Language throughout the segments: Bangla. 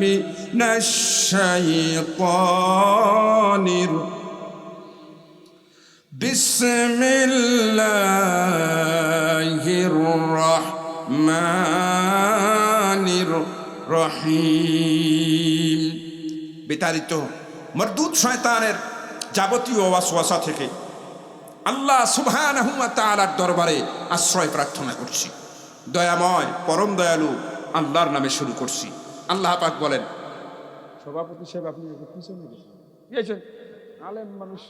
মিনাশ শাইতানির বিসমিল্লাহির রহমানির রহিম বিতাড়িত মরদুদ শয়তানের যাবতীয় ওয়াসওয়াসা থেকে আল্লাহ সুবহানাহু ওয়া তাআলার দরবারে আশ্রয় প্রার্থনা করছি। দয়াময় পরম দয়ালু আল্লাহর নামে শুরু করছি। আল্লাহ পাক বলেন সভাপতি সাহেব আপনি পিছনে গেছেন। আলেম মানুষ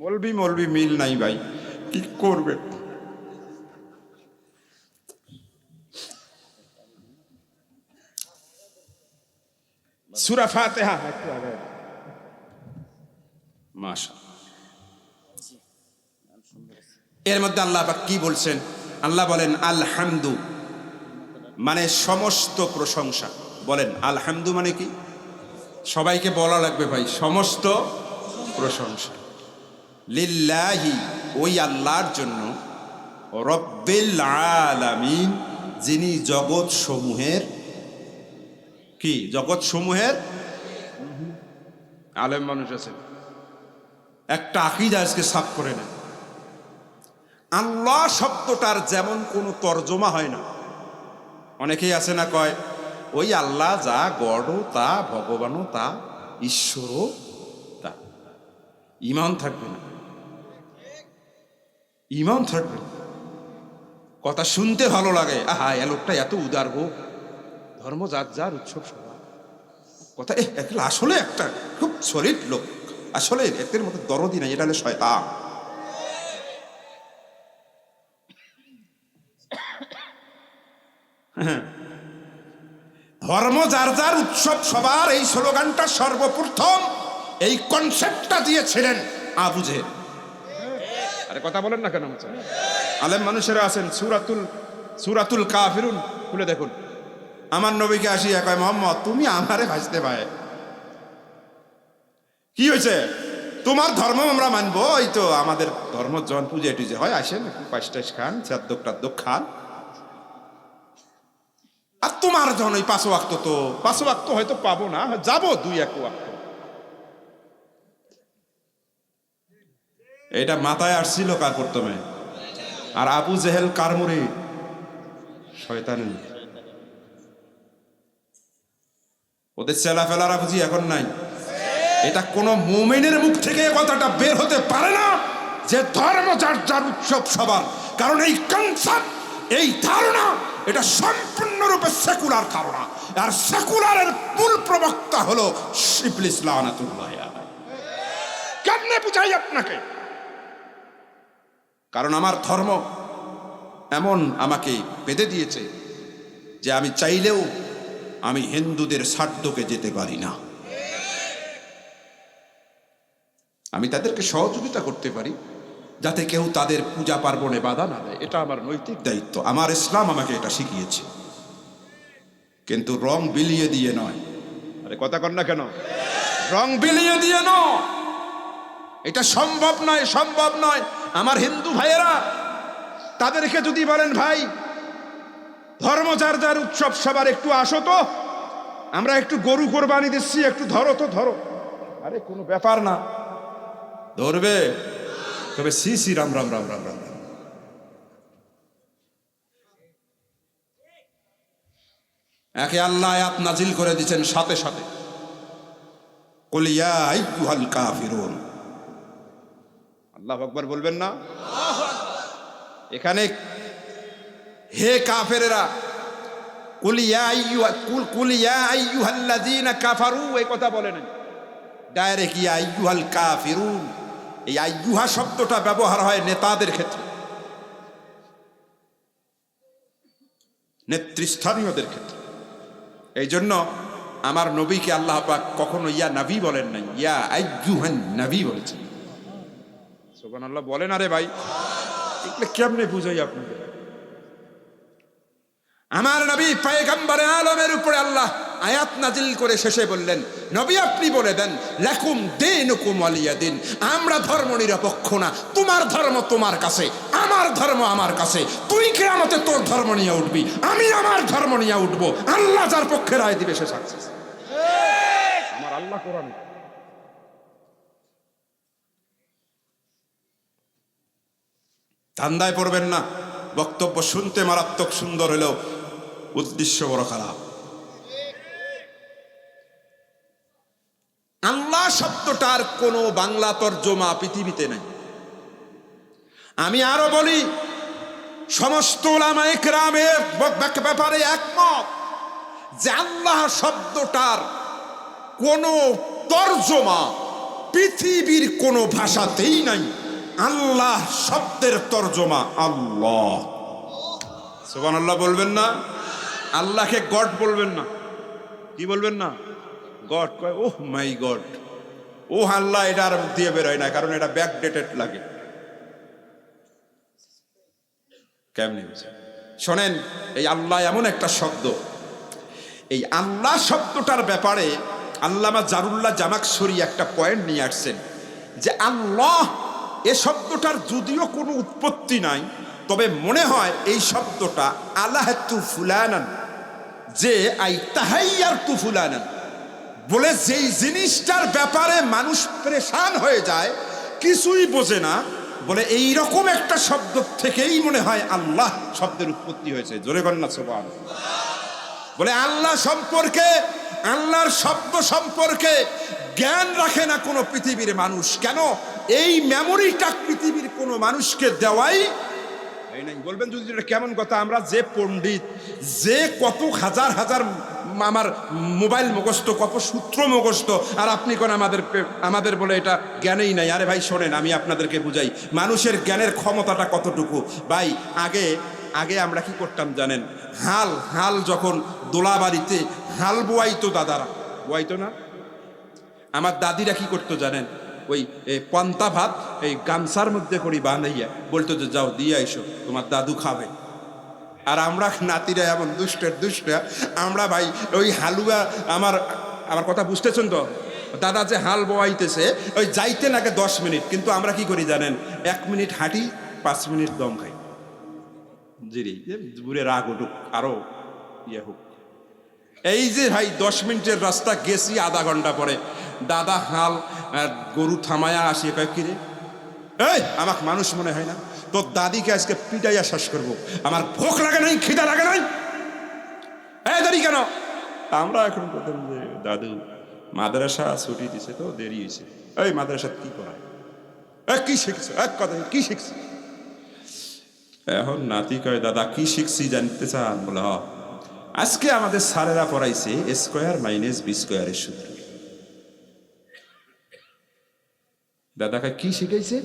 মলবি মলবি মিল নাই ভাই কি করবে? সুরা ফাতিহা। একটু আগে। মাশা এর মধ্যে আল্লাহ পাক কি বলছেন? আল্লাহ বলেন, আলহামদু মানে সমস্ত প্রশংসা। বলেন, আলহামদু মানে কি? সবাইকে বলা লাগবে ভাই, সমস্ত প্রশংসা। লিল্লাহি, ওই আল্লাহর জন্য রব্বিল আলামিন, যিনি জগৎ সমূহের কি? জগৎ সমূহের আলেম মানুষ আছেন। একটা আকিদা আজকে সাফ করে নেন। আল্লাহ শব্দটার যেমন কোনো তর্জমা হয় না। অনেকেই আছে না কয়, ওই আল্লাহ যা গড়ও তা, ভগবানও তা, ঈশ্বরও তা। ইমান থাকবে না। ইমান থাকবে না। কথা শুনতে ভালো লাগে। আহা, এ লোকটা এত উদার গো। ধর্ম যার যার উৎসব সবার। কথা আসলে একটা খুব সলিড লোক। আসলে এদের মতো দরদি নাই, এটা হলে শয়তান। ধর্ম যার যার উৎসব সবার এই স্লোগানটা সর্বপ্রথম এই কনসেপ্টটা দিয়েছিলেন আবুজে আরে কথা বলেন না কেন আলেম মানুষেরা আছেন সুরাতুল সুরাতুল কাফিরুন খুলে দেখুন। আমার নবীকে আসি কয় মোহাম্মদ তুমি আমারে ভাসতে পায় কি হয়েছে? তোমার ধর্ম আমরা মানবো? এই তো আমাদের ধর্ম জন পুজো টুজে হয় আসেন পাঁচটাইশ খান চাদ্দক টাদ্দক খান। আর তোমার জন ওই পাঁচ ওয়াক্ত তো, পাঁচ ওয়াক্ত হয়তো পাবো না, যাব দুই এক ওয়াক্ত। এটা মাথায় আসছিল কার প্রথমে? আর আবু জেহেল কার মুড়ি? শয়তানি। ওদের চেলা ফেলারা বুঝি এখন নাই। এটা কোন মুমিনের মুখ থেকে কথাটা বের হতে পারে না যে ধর্ম যার যার উৎসব সবার। কারণ এই কনসেপ্ট এই ধারণা এটা সম্পূর্ণরূপে সেকুলার ধারণা। আর সেকুলারের মূল প্রবক্তা হলো শিবল ইসলাম কেমনে বুঝাই আপনাকে? কারণ আমার ধর্ম এমন আমাকে বেঁধে দিয়েছে যে আমি চাইলেও আমি হিন্দুদের সাধ্যকে যেতে পারি না। আমি তাদেরকে সহযোগিতা করতে পারি যাতে কেউ তাদের পূজা পার্বণে বাধা না দেয়। এটা আমার নৈতিক দায়িত্ব। আমার ইসলাম আমাকে এটা শিখিয়েছে। কিন্তু রং বিলিয়ে দিয়ে নয়। আরে কথা কর না কেন? রং বিলিয়ে দিয়ে নয়। এটা সম্ভব নয় সম্ভব নয়। আমার হিন্দু ভাইয়েরা, তাদেরকে যদি বলেন, ভাই, ধর্ম যার যার উৎসব, সবার একটু আসো তো। আমরা একটু গরু কোরবানি দিচ্ছি, একটু ধরো তো, ধরো। আরে কোনো ব্যাপার না। ধরবে। তবে সি সি, রাম রাম রাম রাম রাম। একে আল্লাহ আয়াত নাজিল করে দিচ্ছেন সাথে সাথে। কলিয়া আইয়ুহাল কাফিরুন। আল্লাহ আকবার বলবেন না? এখানে হে কাফেরেরা কাফারু, এই কথা বলে নাই। ডাইরেক্ট ইয়া আইয়ুহাল কাফিরুন। এই আইয়ুহা শব্দটা ব্যবহার হয় নেতাদের ক্ষেত্রে। নেতৃস্থানীয়দের ক্ষেত্রে। এই জন্য আমার নবীকে আল্লাহ পাক কখনো ইয়া নবী বলেন নাই, ইয়া আইয়ুহান নবী বলেছেন। সোবান আল্লাহ বলেন আরে ভাই। এগুলো কেমনে বুঝাই আপনাদের? আমার নবী পয়গম্বরে আলমের উপরে আল্লাহ আয়াত নাজিল করে শেষে বললেন, নবী, আপনি বলে দেন, লেকুম দিন হুকুম দিন আমরা ধর্ম নিরপেক্ষ না, তোমার ধর্ম তোমার কাছে, আমার ধর্ম আমার কাছে। তুই কে আমাতে তোর ধর্ম নিয়ে উঠবি, আমি আমার ধর্ম নিয়ে উঠবো। আল্লাহ যার পক্ষে রায় দিবে, সে সাকসেস আমার আল্লাহ কোরআন ধান্দায় পড়বেন না, বক্তব্য শুনতে মারাত্মক সুন্দর হলেও উদ্দেশ্য বড় খারাপ। শব্দটার কোনো বাংলা তর্জমা পৃথিবীতে নাই। আমি আরও বলি, সমস্ত ব্যাপারে একমত যে আল্লাহ শব্দটার কোনো তর্জমা পৃথিবীর কোনো ভাষাতেই নাই। আল্লাহ শব্দের তর্জমা আল্লাহ। সোবান আল্লাহ বলবেন না? আল্লাহকে গড বলবেন না। কি বলবেন না? গড। কয়, ওহ, মাই গড। ও আল্লাহ এটা আর দিয়ে বেরোয় না, কারণ এটা ব্যাকডেটেড লাগে। কেমনি শোনেন, এই আল্লাহ এমন একটা শব্দ। এই আল্লাহ শব্দটার ব্যাপারে আল্লামা জারুল্লাহ জামাকসরি একটা পয়েন্ট নিয়ে আসছেন যে আল্লাহ এ শব্দটার যদিও কোনো উৎপত্তি নাই, তবে মনে হয় এই শব্দটা আল্লাহ তু ফুলানান, যে আই তাহাইয়ার তু ফুলানান। বলে যেই জিনিসটার ব্যাপারে মানুষ প্রেশান হয়ে যায়, কিছুই বোঝে না। বলে এই রকম একটা শব্দ থেকেই মনে হয় আল্লাহ শব্দের উৎপত্তি হয়েছে। জোরে কন্যা সোবান বলে আল্লাহ সম্পর্কে, আল্লাহর শব্দ সম্পর্কে জ্ঞান রাখে না কোনো পৃথিবীর মানুষ। কেন? এই মেমোরিটা পৃথিবীর কোনো মানুষকে দেওয়াই এই নাই। বলবেন যদি এটা কেমন কথা, আমরা যে পণ্ডিত, যে কত হাজার হাজার আমার মোবাইল মুখস্থ, কত সূত্র মুখস্থ, আর আপনি কোন আমাদের আমাদের বলে এটা জ্ঞানেই নাই। আরে ভাই, শোনেন, আমি আপনাদেরকে বুঝাই, মানুষের জ্ঞানের ক্ষমতাটা কতটুকু? ভাই, আগে আগে আমরা কি করতাম জানেন? হাল হাল যখন দোলাবাড়িতে হাল বোয়াইতো দাদারা। বোয়াইতো না? আমার দাদিরা কি করতো জানেন? ওই পন্তা ভাত এই গামছার মধ্যে করি বানাইয়া বলতো যে, যাও, দিয়ে আইসো, তোমার দাদু খাবে। আর আমরা নাতিরা এমন দুষ্টের দুষ্টা, আমরা ভাই, ওই হালুয়া আমার আমার কথা বুঝতেছেন তো? দাদা যে হাল বোয়াইতেছে, ওই যাইতে নাকি দশ মিনিট, কিন্তু আমরা কি করি জানেন? এক মিনিট হাঁটি, পাঁচ মিনিট দম খাই। জিরি বুড়ে রাগ উঠুক, আরও ইয়ে হোক। এই যে ভাই, দশ মিনিটের রাস্তা, গেছি আধা ঘণ্টা পরে। দাদা হাল গরু থামায়া আসি, কয়, কিরে? এই, আমাকে মানুষ মনে হয় না। তোর দাদিকে আজকে পিটাইয়া শ্বাস করব। আমার ভোক লাগে নাই, খিদা লাগে নাই? এই দাঁড়ি কেন? আমরা এখন বলতাম যে দাদু মাদ্রাসা ছুটি দিছে তো, দেরি হয়েছে এই মাদ্রাসা কি করা এই কি শিখছো? এক কথা কি শিখছি? এখন নাতি কয়, দাদা, কি শিখছি জানতে চান? বলে, হ। আজকে আমাদের স্যারেরা পড়াইছে স্কোয়ার মাইনাস বি স্কোয়ারের সূত্র। দাদাকে কি শিখাইছে?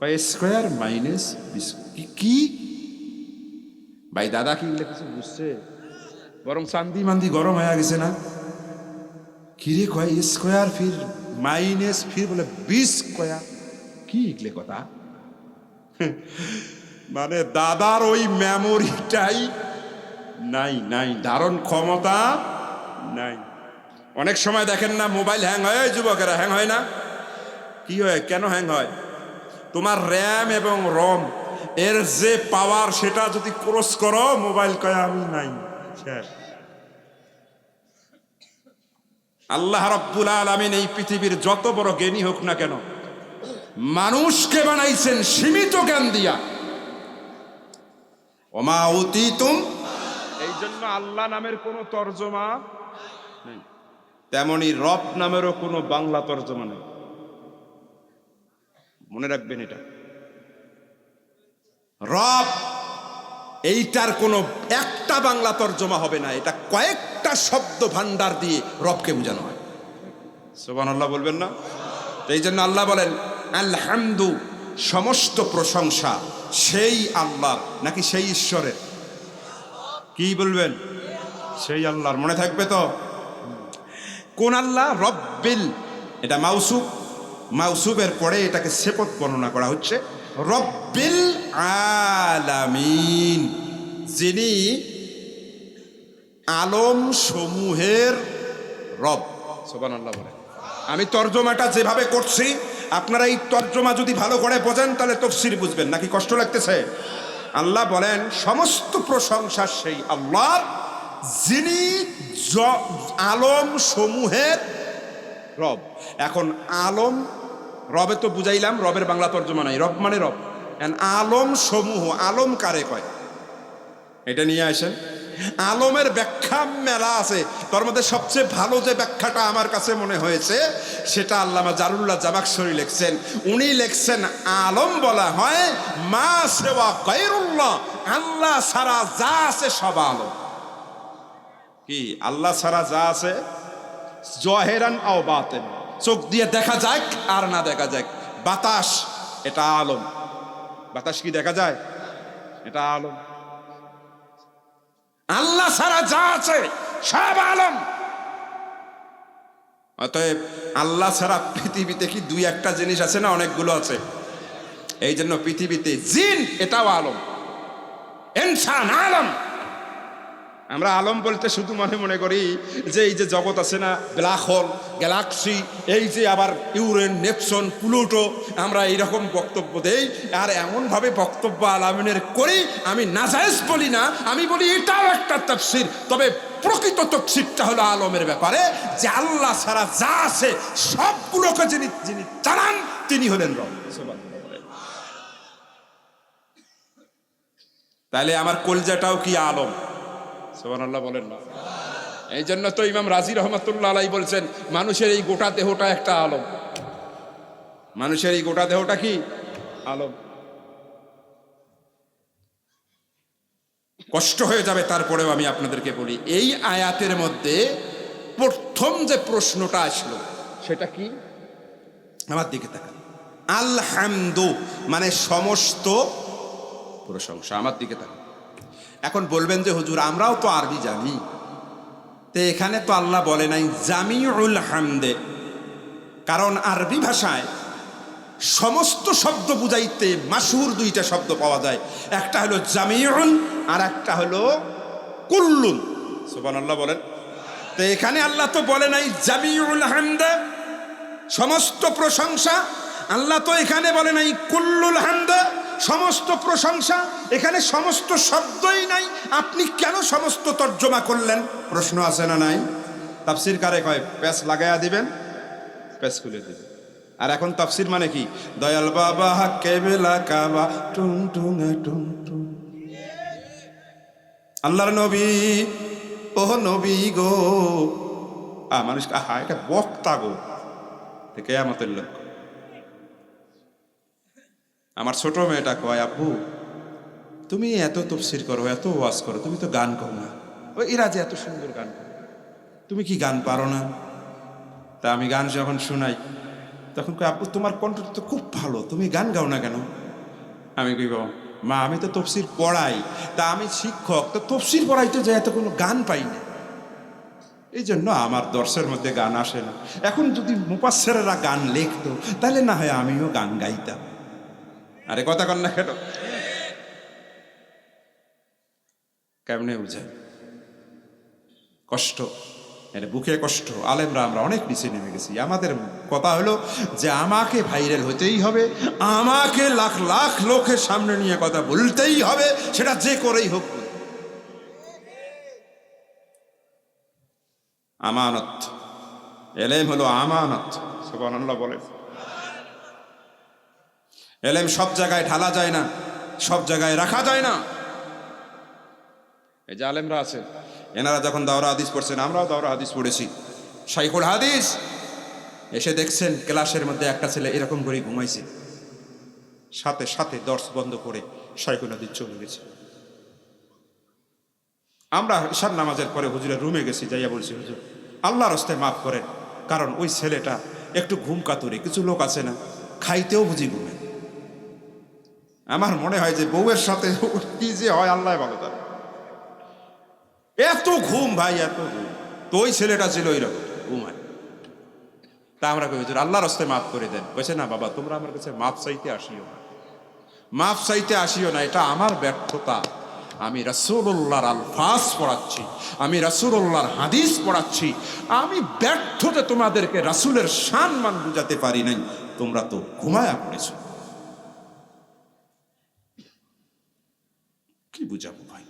কয় স্কোয়ার মাইনাস কি ভাই, দাদা কি কিছু বুঝছে? বরং চান্দি মান্দি গরম হয়ে গেছে না? কিরে কয় স্কোয়ার ফির মাইনাস ফির বলে বি স্কোয়ার কি এগুলো কথা? মানে দাদার ওই মেমোরিটাই নাই নাই। ধারণ ক্ষমতা নাই। অনেক সময় দেখেন না, মোবাইল হ্যাং হয় যুবকেরা হ্যাং হয় না? কি হয়? কেন হ্যাং হয়? তোমার র্যাম এবং রম এর যে পাওয়ার সেটা যদি ক্রস করো, মোবাইল কয়, আমি নাই। আল্লাহ রব্বুল আলমিন এই পৃথিবীর যত বড় জ্ঞানী হোক না কেন, মানুষকে বানাইছেন সীমিত জ্ঞান দিয়া। ওমা অতীতুম এই জন্য আল্লাহ নামের কোনো তর্জমা নেই। তেমনি রব নামেরও কোনো বাংলা তর্জমা নেই। মনে রাখবেন এটা। রব, এইটার কোনো একটা বাংলা তর্জমা হবে না। এটা কয়েকটা শব্দ ভান্ডার দিয়ে রবকে বোঝানো হয়। সোবান আল্লাহ বলবেন না? এই জন্য আল্লাহ বলেন, আলহামদু, সমস্ত প্রশংসা সেই আল্লাহর, নাকি সেই ঈশ্বরের? কি বলবেন? সেই আল্লাহর মনে থাকবে তো? কোন আল্লাহ রব্বিল, এটা মাউসুব মাউসুবের পরে এটাকে সেপত বর্ণনা করা হচ্ছে, রব্বিল আলামিন, যিনি আলম সমূহের রব। সোবান আল্লাহ বলে আমি তর্জমাটা যেভাবে করছি, আপনারা এই তর্জমা যদি ভালো করে বোঝেন, তাহলে তফসির বুঝবেন। নাকি কষ্ট লাগতেছে? আল্লাহ বলেন, সমস্ত প্রশংসা সেই আল্লাহ যিনি আলম সমূহের রব। এখন আলম, রবে তো বুঝাইলাম, রবের বাংলা তর্জমা নাই। রব মানে রব। আলম সমূহ, আলম কারে কয়? এটা নিয়ে আসেন। আলমের ব্যাখ্যা মেলা আছে। তার মধ্যে সবচেয়ে ভালো যে ব্যাখ্যাটা আমার কাছে মনে হয়েছে, সেটা আল্লামা জারুল্লাহ জাবাকশরী লিখছেন। উনি লিখছেন, আলম বলা হয়, মা সেবা গৈরুল্লাহ আল্লাহ সারা যা আছে সব আলম। কি, আল্লাহ সারা যা আছে? জহেরান আও বাতেন। চোখ দিয়ে দেখা যাক আর না দেখা যাক। বাতাস, এটা আলম। বাতাস কি দেখা যায়? এটা আলম। আল্লাহ সারা যা আছে, সব আলম। অতএব আল্লাহ ছাড়া পৃথিবীতে কি দুই একটা জিনিস আছে না অনেকগুলো আছে? এই জন্য পৃথিবীতে জিন, এটাও আলম। ইনসান আলম। আমরা আলম বলতে শুধু মনে মনে করি যে এই যে জগৎ আছে না ব্ল্যাক হোল গ্যালাক্সি, এই যে আবার ইউরেন, নেপসন, প্লুটো, আমরা এইরকম বক্তব্য দেই। আর এমনভাবে বক্তব্য আলামিনের করি, আমি নাজায়েজ বলি না, আমি বলি এটাও একটা তফসির। তবে প্রকৃত তফসিরটা হলো আলমের ব্যাপারে, যে আল্লাহ ছাড়া যা আছে, সবগুলোকে যিনি যিনি জানান, তিনি হলেন রব। তাহলে আমার কলজাটাও কি আলম? বলেন না। এই জন্য তো ইমাম রাজি রহমতুল্লাহ আলাই বলছেন, মানুষের এই গোটা দেহটা একটা আলম। মানুষের এই গোটা দেহটা কি? আলম। কষ্ট হয়ে যাবে, তারপরেও আমি আপনাদেরকে বলি, এই আয়াতের মধ্যে প্রথম যে প্রশ্নটা আসলো, সেটা কি? আমার দিকে তাকান। আলহামদু মানে সমস্ত প্রশংসা। আমার দিকে তাকান। এখন বলবেন যে, হুজুর, আমরাও তো আরবি জানি। তো এখানে তো আল্লাহ বলে নাই, জামিউল হামদে। কারণ আরবি ভাষায় সমস্ত শব্দ বুঝাইতে মাসুর দুইটা শব্দ পাওয়া যায়। একটা হলো জামিউন আর একটা হলো কুল্লুন। সুবান আল্লাহ বলেন। তো এখানে আল্লাহ তো বলে নাই, জামিউল হামদে। সমস্ত প্রশংসা আল্লাহ তো এখানে বলে নাই, কুল্লুল হামদা। সমস্ত প্রশংসা, এখানে সমস্ত শব্দই নাই। আপনি কেন সমস্ত তর্জমা করলেন? প্রশ্ন আছে না নাই? তাফসির কারে কয় প্যাস লাগাইয়া দিবেন প্যাস খুলে দিবেন। আর এখন তাফসির মানে কি? দয়াল বাবা কেবেলা কাবা, টুন টুন টুন টুন। আল্লাহর নবী ও নবী গো। আ মানুষ, আহা, এটা বক্তা গো। থেকে আমাদের লোক। আমার ছোট মেয়েটা কয়, আব্বু, তুমি এত তফসির করো, এত ওয়াজ করো, তুমি তো গান করো না। ও, এরা যে এত সুন্দর গান করে। তুমি কি গান পারো না? তা আমি গান যখন শুনাই, তখন কই আব্বু, তোমার কণ্ঠ তো খুব ভালো, তুমি গান গাও না কেন? আমি কই, বাবা, মা, আমি তো তফসির পড়াই, তা আমি শিক্ষক, তো তফসির পড়াইতে যাই এত কোনো গান পাই না। এই জন্য আমার দর্শের মধ্যে গান আসে না। এখন যদি মুপাসেরা গান লিখতো, তাহলে না হয় আমিও গান গাইতাম। আরে কথা কন না কেমনে বুঝাই কষ্ট এটা বুকে কষ্ট। আলেমরা, আমরা অনেক নিচে নেমে গেছি। আমাদের কথা হলো যে আমাকে ভাইরাল হতেই হবে, আমাকে লাখ লাখ লোকের সামনে নিয়ে কথা বলতেই হবে, সেটা যে করেই হোক। আমানত, এলেম হলো আমানত। সুবহানাল্লাহ বলেন। এলেম সব জায়গায় ঢালা যায় না, সব জায়গায় রাখা যায় না। এই যে আলেমরা আছে, এনারা যখন দাওরা হাদিস পড়ছেন, আমরাও দাওরা হাদিস পড়েছি। শাইখুল হাদিস, এসে দেখছেন ক্লাসের মধ্যে একটা ছেলে এরকম করে ঘুমাইছে। সাথে সাথে দর্শ বন্ধ করে শাইখুল হাদিস চলে গেছে। আমরা ঈশান নামাজের পরে হুজুরের রুমে গেছি, যাইয়া বলছি, হুজুর, আল্লাহর রাস্তায় মাফ করেন, কারণ ওই ছেলেটা একটু ঘুম কাতুরে, কিছু লোক আছে না, খাইতেও বুঝি ঘুমে আমার মনে হয় যে বউয়ের সাথে কি যে হয়, আল্লাহ ভালো তার এত ঘুম ভাই, এত ঘুম। তো ওই ছেলেটা ছিল ওই রকম, ঘুমায়। তা আমরা কই আল্লাহর রাস্তায় মাফ করে দেন। কইছে, না বাবা, তোমরা আমার কাছে মাফ চাইতে আসিও না। মাফ চাইতে আসিও না, এটা আমার ব্যর্থতা। আমি রাসূলুল্লাহর আলফাজ পড়াচ্ছি, আমি রাসূলুল্লাহর হাদিস পড়াচ্ছি। আমি ব্যর্থতে তোমাদেরকে রাসূলের সম্মান বুঝাতে পারি নাই। তোমরা তো ঘুমায়া পড়েছো। বুঝাবো ভাই।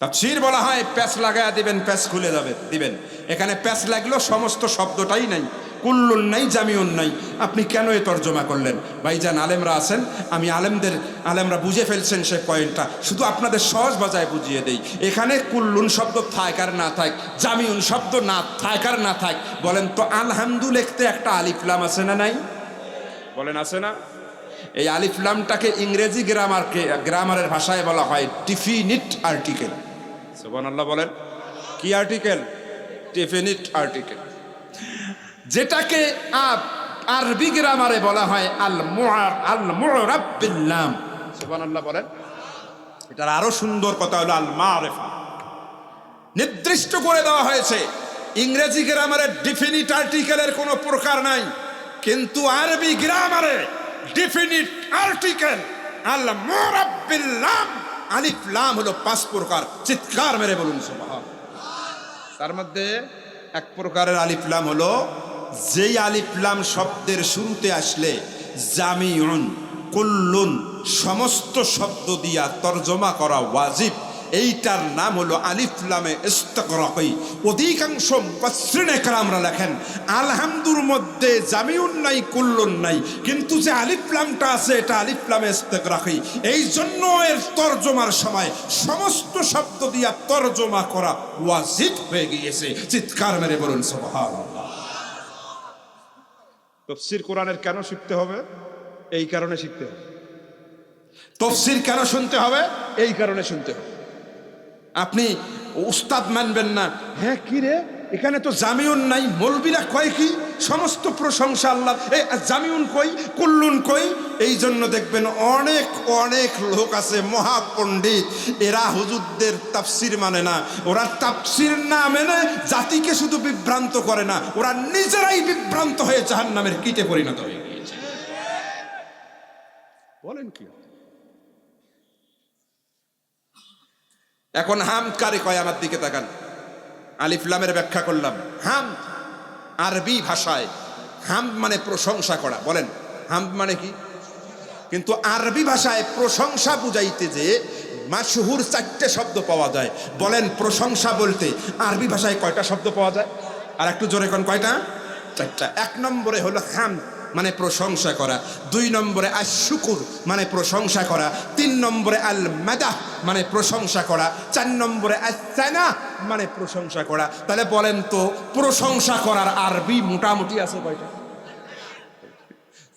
তাফসীর বলা হয়, প্যাচ লাগায়া দিবেন, প্যাচ খুলে যাবে, দিবেন। এখানে প্যাচ লাগল, সমস্ত শব্দটাই নাই। কুল্লুন নাই, জামিউন নাই। আপনি কেন এ তর্জমা করলেন? ভাইজান, আলেমরা আছেন, আমি আলেমদের, আলেমরা বুঝে ফেলছেন সে পয়েন্টটা। শুধু আপনাদের সহজ বাজায় বুঝিয়ে দেই। এখানে কুল্লুন শব্দ থাক আর না থাক, জামিউন শব্দ না থাক আর না থাক, বলেন তো আলহামদু লিখতে একটা আলিফলাম আছে না নাই? বলেন, আছে না? এই আলিফলামটাকে ইংরেজি গ্রামারকে, গ্রামারের ভাষায় বলা হয় ডিফিনিট আর্টিকেল। সুবহান আল্লাহ বলেন, কি আর্টিকেল? Definite article. যেটাকে আ- আরবি গ্রামারে বলা হয় আল মুআর আল মুরাব বিল নাম সুবহানাল্লাহ বলেন, এটার আরও সুন্দর কথা হলো আল মারিফা নির্দিষ্ট করে দেওয়া হয়েছে, ইংরেজি গ্রামারে ডিফিনিট আর্টিকেলের কোনো প্রকার নাই, কিন্তু আরবি গ্রামারে ডিফিনিট আর্টিকেল আল মুরাব বিল নাম আলিফ লাম হলো পাঁচ প্রকার। চিৎকার মেরে বলুন, সুবহান। তার মধ্যে এক প্রকারের আলিফলাম হলো, যেই আলিফলাম শব্দের শুরুতে আসলে জামিউন, কুল্লুন, সমস্ত শব্দ দিয়া তর্জমা করা ওয়াজিব। এইটার নাম হলো আলিফলামে ইস্তকরকই অধিকাংশ আমরা লেখেন আলহামদুর মধ্যে জামিউন নাই কুল্লুন নাই। কিন্তু যে আলিফলামটা আছে এটা আলিফলামে ইস্তকরকই এই জন্য এর তর্জমার সময় সমস্ত শব্দ দিয়া তর্জমা করা ওয়াজিব হয়ে গিয়েছে। চিৎকার মেরে বলুন সুবহানাল্লাহ। তফসির কোরআনের কেন শিখতে হবে? এই কারণে শিখতে হবে। তফসির কেন শুনতে হবে? এই কারণে শুনতে হবে। আপনি উস্তাদ মানবেন না। হ্যাঁ কি রে? এখানে তো জামিউন নাই, মলবিরা কয় কি? সমস্ত প্রশংসা আল্লাহ। জামিউন কই? কুল্লুন কই? এই জন্য দেখবেন অনেক অনেক লোক আছে, মহাপণ্ডিত। এরা হুজুরদের তাফসির মানে না। ওরা তাফসির না মেনে জাতিকে শুধু বিভ্রান্ত করে না। ওরা নিজেরাই বিভ্রান্ত হয়ে জাহান্নামের কীটে পরিণত হয়ে গিয়েছে। বলেন কি? এখন হাম কারে কয় আমার দিকে তাকান? আলিফলামের ব্যাখ্যা করলাম। হাম আরবি ভাষায়। হাম মানে প্রশংসা করা। বলেন, হাম মানে কি? কিন্তু আরবি ভাষায় প্রশংসা বুঝাইতে যে মাসহুর চারটে শব্দ পাওয়া যায়। বলেন, প্রশংসা বলতে আরবি ভাষায় কয়টা শব্দ পাওয়া যায়? আর একটু জোরে কন, কয়টা? চারটা। এক নম্বরে হলো হাম। মানে প্রশংসা করা। দুই নম্বরে আর শুকুর মানে প্রশংসা করা। তিন নম্বরে আল মাদাহ মানে প্রশংসা করা। চার নম্বরে আসানা মানে প্রশংসা করা। তাহলে বলেন তো, প্রশংসা করার আরবি মোটামুটি আছে কয়টা?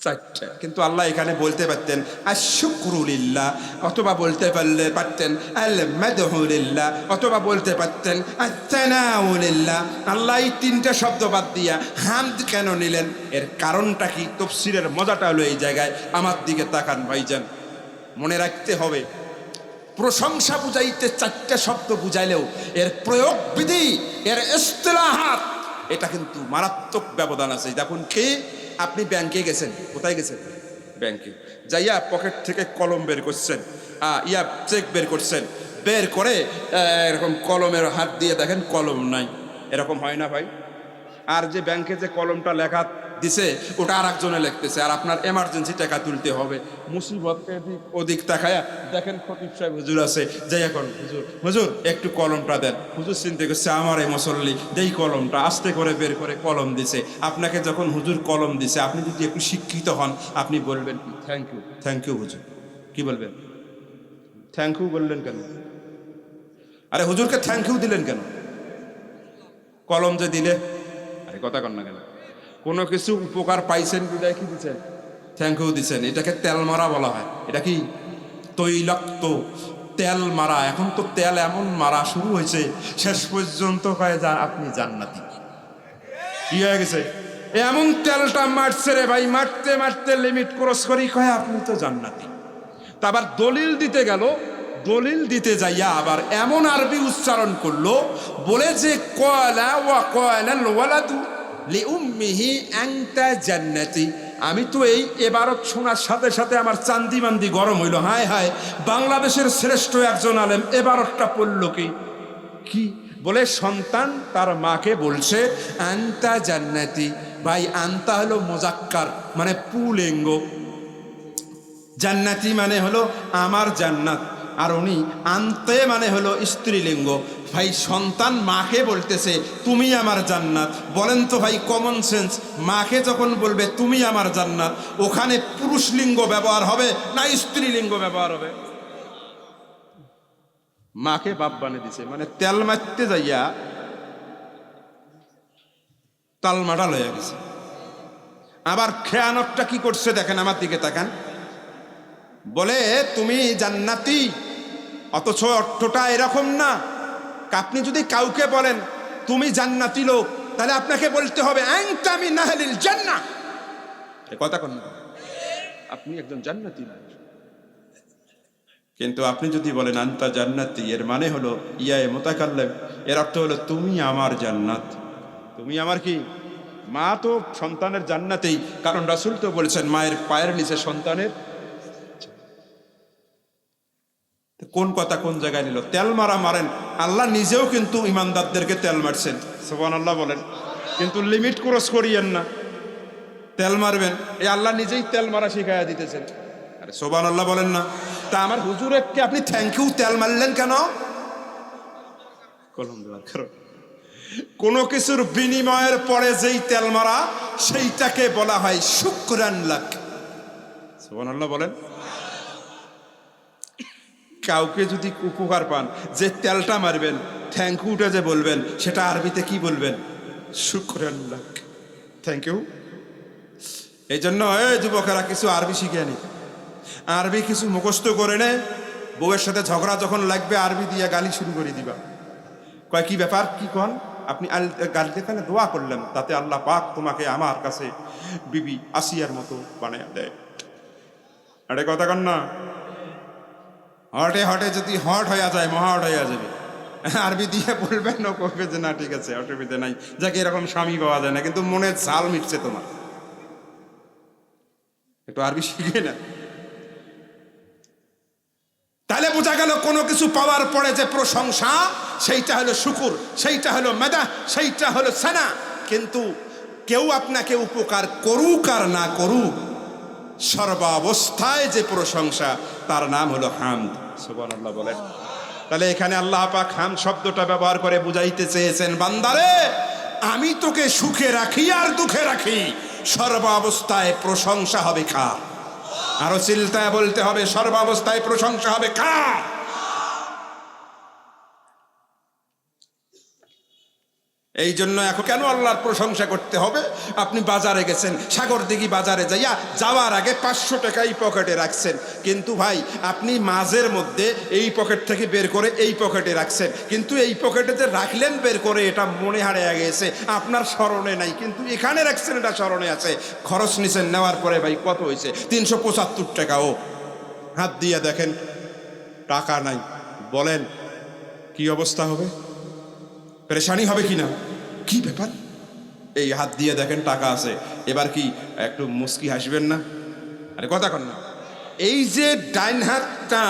চারটা। কিন্তু আল্লাহ এখানে বলতে পারতেন আশুকরুলিল্লাহ অথবা বলতে পারলে পারতেন আল মাদহুলিল্লাহ অথবা বলতে পারতেন আত্তানাউলিল্লাহ আল্লাহ এই তিনটা শব্দ বাদ দিয়া হামদ কেন নিলেন? এর কারণটা কি? তফসিরের মজাটা হলো এই জায়গায়, আমার দিকে তাকান ভাইজান। মনে রাখতে হবে, প্রশংসা বুঝাইতে চারটে শব্দ বুঝাইলেও এর প্রয়োগ বিধি, এর ইস্তেলাহাত, এটা কিন্তু মারাত্মক ব্যবধান আছে। দেখুন কে? আপনি ব্যাংকে গেছেন, কোথায় গেছেন? ব্যাংকে। যাইয়া পকেট থেকে কলম বের করছেন ইয়া চেক বের করছেন, বের করে এরকম কলমের হাত দিয়ে দেখেন কলম নাই। এরকম হয় না ভাই? আর যে ব্যাংকে যে কলমটা লেখা দিছে ওটা আর একজনে লিখতেছে আর আপনার এমার্জেন্সি টাকা তুলতে হবে। মুসিবত ওদিক তাকায়া দেখেন খতিব সাহেব হুজুর আছে যাই এখন হুজুর হুজুর একটু কলমটা দেন। হুজুর চিন্তা করছে আমার এই মুসল্লি যেই কলমটা আস্তে করে বের করে কলম দিছে। আপনাকে যখন হুজুর কলম দিছে আপনি যদি একটু শিক্ষিত হন আপনি বলবেন কি? থ্যাংক ইউ থ্যাংক ইউ হুজুর। কি বলবেন? থ্যাংক ইউ বললেন কেন? আরে হুজুরকে থ্যাংক ইউ দিলেন কেন? কলম যে দিলে? আরে কথা কন না কেন? কোনো কিছু উপকার পাইছেন বিদায় কি দিচ্ছেন থ্যাংক ইউ দিচ্ছেন এটাকে তেল মারা বলা হয়। এটা কি? তৈলাক্ত তেল মারা। এখন তো তেল এমন মারা শুরু হয়েছে, শেষ পর্যন্ত কয়ে যা আপনি জান্নাতি। কি হয়ে গেছে? এমন তেলটা মারছে রে ভাই, মারতে মারতে লিমিট ক্রস করি কয়, আপনি তো জান্নাতি। তা আবার দলিল দিতে গেল, দলিল দিতে যাইয়া আবার এমন আরবি উচ্চারণ করল, বলে যে, কয়লা ওয়া কয়লাল ওয়ালাদু লিউম্মিহি আনতা জান্নাতি। আমি তো এই এবারত শোনার সাথে সাথে আমার চান্দি মান্দি গরম হইল। হায় হায়, বাংলাদেশের শ্রেষ্ঠ একজন আলেম এবারতটা পড়ল কি? কি? বলে সন্তান তার মাকে বলছে, আন্তা জান্নাতি। ভাই, আন্তা হলো মোজাক্কার মানে পুলেঙ্গ। জান্নাতি মানে হলো আমার জান্নাত, আর উনি আনতে মানে হলো স্ত্রীলিঙ্গ। ভাই, সন্তান মাকে বলতেছে, তুমি আমার জান্নাত। বলেন তো ভাই কমন সেন্স মাকে যখন বলবে, তুমি আমার জান্নাত, ওখানে পুরুষ লিঙ্গ ব্যবহার হবে না স্ত্রীলিঙ্গ ব্যবহার হবে? মাকে বাপ বানিয়ে দিছে মানে তেল মারতে যাইয়া তালমাটা লয়ে গেছে। আবার খেয়ানতটা কি করছে দেখেন, আমার দিকে তাকান। বলে, তুমি জান্নাতি, অথচ অর্থটা এরকম না। আপনি যদি কাউকে বলেন তুমি জান্নাতি লোক তাহলে আপনাকে বলতে হবে নাহলিল জান্না কথা কোন আপনি একজন জান্নাতি কিন্তু আপনি যদি বলেন আন্তা জান্নাতি এর মানে হলো ইয়ায়ে মোতাকাল্লেম এর অর্থ হলো তুমি আমার জান্নাত। তুমি আমার কি? মা তো সন্তানের জান্নাতেই। কারণ রাসূল তো বলেছেন মায়ের পায়ের নিচে সন্তানের কোন কথা কোন জায়গায় নিল? তেল মারা মারেন। আল্লাহ নিজেও কিন্তু ইমানদারদেরকে তেল মারছেন। সোবান আল্লাহ বলেন। কিন্তু লিমিট ক্রস করিয়েন না। তেল মারবেন। এই আল্লাহ নিজেই তেল মারা শিখাইয়া দিতেছেন। আরে সোবান আল্লাহ বলেন না। তা আমার হুজুরকে আপনি থ্যাংক ইউ তেল মারলেন কেন? কলম দেওয়ার কারণ কোনো কিছুর বিনিময়ের পরে যেই তেল মারা সেইটাকে বলা হয় শুক্রান লাখ সোবান আল্লাহ বলেন। কাউকে যদি উপকার পান, যে তেলটা মারবেন, থ্যাংক ইউটা যে বলবেন, সেটা আরবিতে কি বলবেন? শুক্রান্লাহ থ্যাংক ইউ। এই জন্য এই যুবকেরা, কিছু আরবি শিখে নি। আরবি কিছু মুখস্থ করে নে। বউয়ের সাথে ঝগড়া যখন লাগবে, আরবি দিয়ে গালি শুরু করে দিবা। কয়, কি ব্যাপার? কি কন? আপনি গালিতে কানে দোয়া করলেন, তাতে আল্লাহ পাক তোমাকে আমার কাছে বিবি আসিয়ার মতো বানিয়ে দেয়। আরে কথা কন না। হটে হটে যদি হট হয়ে যায়, মহা হট হয়ে যাবে। আরবি দিয়ে বলবেন, ও কবে যে, না, ঠিক আছে, অসুবিধা নাই। যাকে, এরকম স্বামী পাওয়া যায় না, কিন্তু মনে ঝাল মিটছে তোমার। একটু আরবি শিখে না তাহলে বোঝা গেল, কোনো কিছু পাওয়ার পরে যে প্রশংসা, সেইটা হলো শুকুর, সেইটা হলো মেদা সেইটা হলো সানা। কিন্তু কেউ আপনাকে উপকার করুক আর না করুক সর্বাবস্থায় যে প্রশংসা, তার নাম হলো হামদ। সুবহানাল্লাহ বলেন। তাহলে এখানে আল্লাহ পাক হাম শব্দটা ব্যবহার করে বুঝাইতে চেয়েছেন, বান্দারে, আমি তোকে সুখে রাখি আর দুঃখে রাখি। সর্বাবস্থায় প্রশংসা হবে খা আরও চিন্তায় বলতে হবে, সর্বাবস্থায় প্রশংসা হবে কার? এই জন্য এখন কেন আল্লাহর প্রশংসা করতে হবে? আপনি বাজারে গেছেন সাগর দিঘি বাজারে যাইয়া যাওয়ার আগে পাঁচশো টাকা এই পকেটে রাখছেন। কিন্তু ভাই, আপনি মাঝের মধ্যে এই পকেট থেকে বের করে এই পকেটে রাখছেন। কিন্তু এই পকেটে যে রাখলেন বের করে, এটা মনে হারিয়ে গেছে আপনার স্মরণে নাই, কিন্তু এখানে রাখছেন, এটা স্মরণে আছে। খরচ নিছেন, নেওয়ার পরে ভাই কত হয়েছে? তিনশো পঁচাত্তর টাকা, ও। হাত দিয়ে দেখেন, টাকা নাই। বলেন, কি অবস্থা হবে? পেরেশানি হবে কি না কি ব্যাপার? এই হাত দিয়ে দেখেন টাকা আছে। এবার কি একটু মুস্কি হাসবেন না? আরে কথা কন না। এই যে ডাইন হাতটা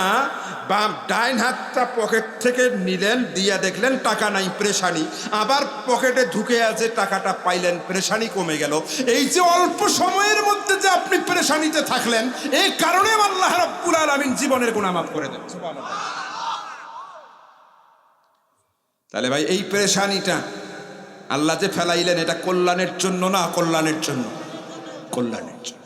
বা ডাইন হাতটা পকেট থেকে নিলেন, দিয়ে দেখলেন টাকা নাই, প্রেশানি। আবার পকেটে ঢুকে আছে, টাকাটা পাইলেন, প্রেশানি কমে গেল। এই যে অল্প সময়ের মধ্যে যে আপনি প্রেশানিতে থাকলেন এই কারণে আল্লাহ রাব্বুল আলামিন জীবনের গুনাহ মাফ করে দেন। সুবহানাল্লাহ। তাহলে ভাই, এই পেরেশানিটা। আল্লাহ যে ফেলাইলেন, এটা কল্যাণের জন্য না কল্যাণের জন্য? কল্যাণের জন্য।